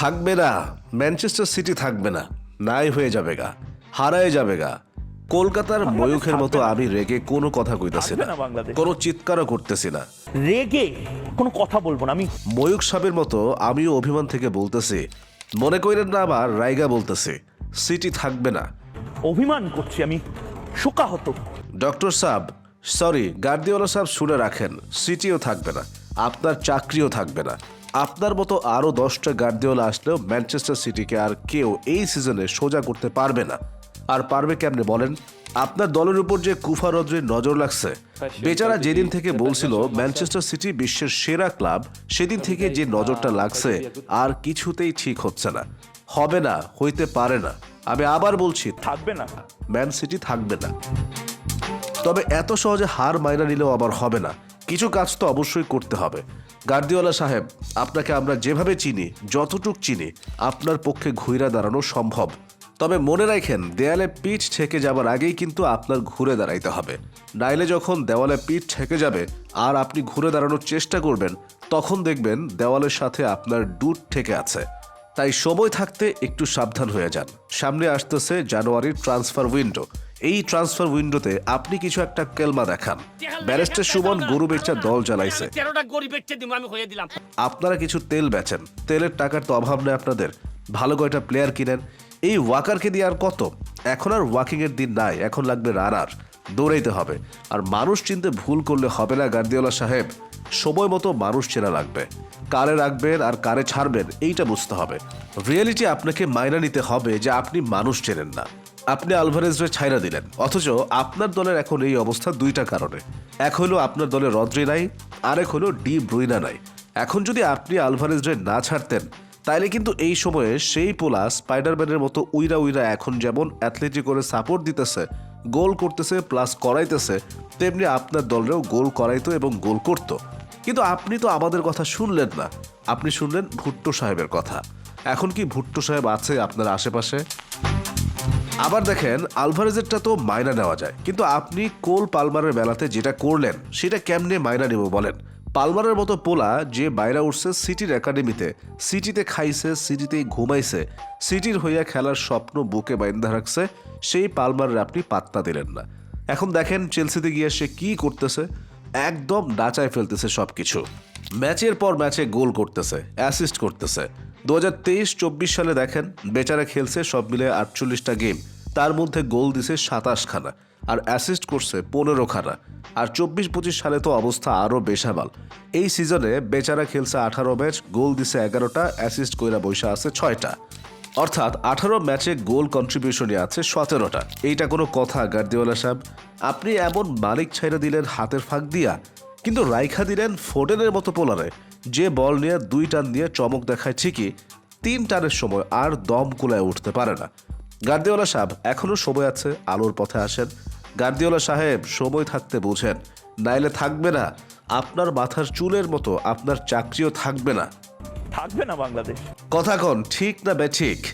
থাকবে না। Manchester city থাকবে না। নাই হয়ে যাবে গা। হারায় যাবে গা। কলকাতার ময়ূখের মতো আমি রেগে কোনো কথা কইতাছি না। কোনো চিৎকারও করতেছি না। রেগে কোনো কথা বলব না। আমি ময়ূক সাহেবের মতো আমিও অভিমান থেকে বলতেছি। মনে করেন না আবার রাইগা বলতেছি সিটি থাকবে না। অভিমান করছি আমি। শোকাহত। ডক্টর সাহেব সরি গার্দিওলা সাহেব শুনে রাখেন সিটিও থাকবে না। আপনার চাকরিও থাকবে না। আপনার মতো আরও দশটা গার্দিওলা আসলেও ম্যানচেস্টার সিটিকে আর কেউ এই সিজনে সোজা করতে পারবে না। আর পারবে কেমনে বলেন? আপনার দলের উপর যে কুফা রদ্রির নজর লাগছে। বেচারা যেদিন থেকে বলছিল ম্যানচেস্টার সিটি বিশ্বের সেরা ক্লাব সেদিন থেকে যে নজরটা লাগছে আর কিছুতেই ঠিক হচ্ছে না। হবে না হইতে পারে না। আমি আবার বলছি থাকবে না। ম্যান সিটি থাকবে না। তবে এত সহজে হার মাইনা নিলেও আবার হবে না। কিছু কাজ তো অবশ্যই করতে হবে। গার্দিওয়ালা সাহেব, আপনাকে আমরা যেভাবে চিনি, যতটুক চিনি, আপনার পক্ষে ঘুরে দাঁড়ানো সম্ভব। তবে মনে রাখেন, দেয়ালে পিঠ ঠেকে যাবার আগেই কিন্তু আপনার ঘুরে দাঁড়াইতে হবে। নাইলে যখন দেওয়ালে পিঠ ঠেকে যাবে আর আপনি ঘুরে দাঁড়ানোর চেষ্টা করবেন, তখন দেখবেন দেওয়ালের সাথে আপনার ডুট ঠেকে আছে। তাই সময় থাকতে একটু সাবধান হয়ে যান। সামনে আসতেছে জানুয়ারির ট্রান্সফার উইন্ডো। এই ট্রান্সফার উইন্ডোতে আপনি কিছু একটা কেলমা দেখান। ব্যারিস্টার সুমন গরু বেচার দল চালাইছে তেরোটা গরিব বেচে হয়ে দিলাম। আপনারা কিছু তেল বেচেন। তেলের টাকার তো অভাব নেই আপনাদের। ভালো কয়টা প্লেয়ার কিনেন। এই ওয়াকারকে দিয়ে আর কত? এখন আর ওয়াকিং এর দিন নাই এখন লাগবে রানার। দৌড়াইতে হবে। আর মানুষ চিনতে ভুল করলে হবে না গার্দিওলা সাহেব। সময় মতো মানুষ চেনা লাগবে। কারে রাখবেন আর কারে ছাড়বেন এইটা বুঝতে হবে। রিয়েলিটি আপনাকে মাইনা নিতে হবে যে আপনি মানুষ চেনেন না। আপনি আলভারেজরে ছাইরা দিলেন। অথচ আপনার দলের এখন এই অবস্থা দুইটা কারণে। এক হলো আপনার দলে রদ্রি নাই, আরেক হলো ডি ব্রুইনা নাই। এখন যদি আপনি আলভারেজরে না ছাড়তেন, তাইলে কিন্তু এই সময়ে সেই পোলা স্পাইডারম্যানের মতো উইরা উইরা এখন যেমন অ্যাথলেটিক করে সাপোর্ট দিতেছে, গোল করতেছে, প্লাস করাইতেছে, তেমনি আপনার দলেরও গোল করাইতো এবং গোল করতো। কিন্তু আপনি তো আমাদের কথা শুনলেন না। আপনি শুনলেন ভুট্টো সাহেবের কথা। এখন কি ভুট্টো সাহেব আছে আপনার আশেপাশে? আবার দেখেন, আলভারেজেরটা তো মাইনা নেওয়া যায়। কিন্তু আপনি কোল পালমারের বেলাতে যেটা করলেন, সেটা কেমনে মাইনা নেব বলেন? পালমারের মতো পোলা যে বাইরা উঠছে সিটির একাডেমিতে, সিটিতে খাইছে, সিটিতেই ঘুমাইছে, সিটির হইয়া খেলার স্বপ্ন বুকে বাইন্ধা রাখছে, সেই পালমারের আপনি পাত্তা দিলেন না। এখন দেখেন, চেলসিতে গিয়ে সে কি করতেছে? একদম ডাচায় ফেলতেছে সবকিছু। ম্যাচের পর ম্যাচে গোল করতেছে, অ্যাসিস্ট করতেছে। দু হাজার তেইশ, চব্বিশ সালে দেখেন বেচারা খেলছে সব মিলে আটচল্লিশটা গেম তার মধ্যে গোল দিছে সাতাশ খানা আর অ্যাসিস্ট করছে পনেরো খানা আর চব্বিশ পঁচিশ সালে তো অবস্থা আরও বেসামাল। এই সিজনে বেচারা খেলছে আঠারো ম্যাচ গোল দিছে এগারোটা অ্যাসিস্ট কইরা বৈশা আছে ছয়টা। অর্থাৎ আঠারো ম্যাচে গোল কন্ট্রিবিউশনে আছে সতেরোটা। এইটা কোনো কথা, গার্দিওলা সাহেব। আপনি এমন মালিক ছাইরা দিলেন হাতের ফাঁক দিয়া। কিন্তু রাইখা দিলেন ফোডেনের মতো পোলারে যে বল নিয়ে দুই টান দিয়ে চমক দেখায় ঠিকই তিন টানের সময় আর দম কুলায় উঠতে পারে না। গার্দিওলা সাহেব এখনও সময় আছে আলোর পথে আসেন। গার্দিওলা সাহেব সময় থাকতে বোঝেন নাইলে থাকবে না আপনার মাথার চুলের মতো আপনার চাকরিও থাকবে না। থাকবে না বাংলাদেশ। কথা কন ঠিক না বে ঠিক?